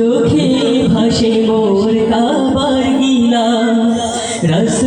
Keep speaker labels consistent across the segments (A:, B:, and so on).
A: চোখে ভাসে মোর কাবার গিলা। রস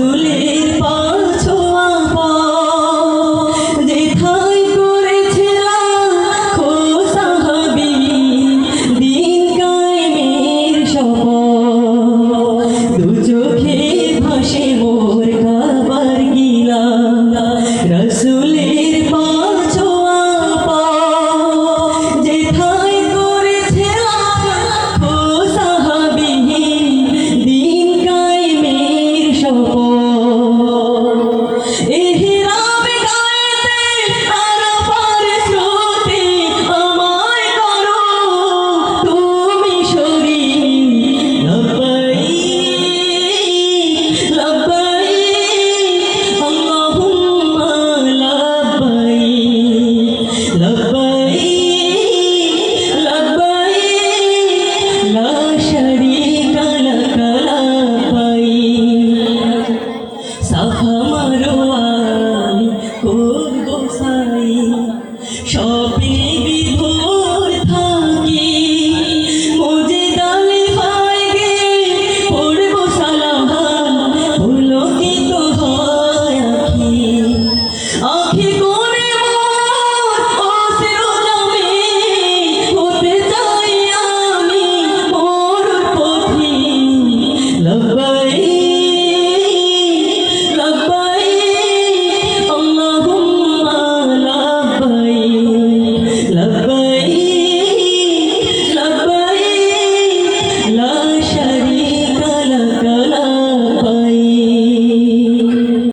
A: আমারও আমি করব সাই সবে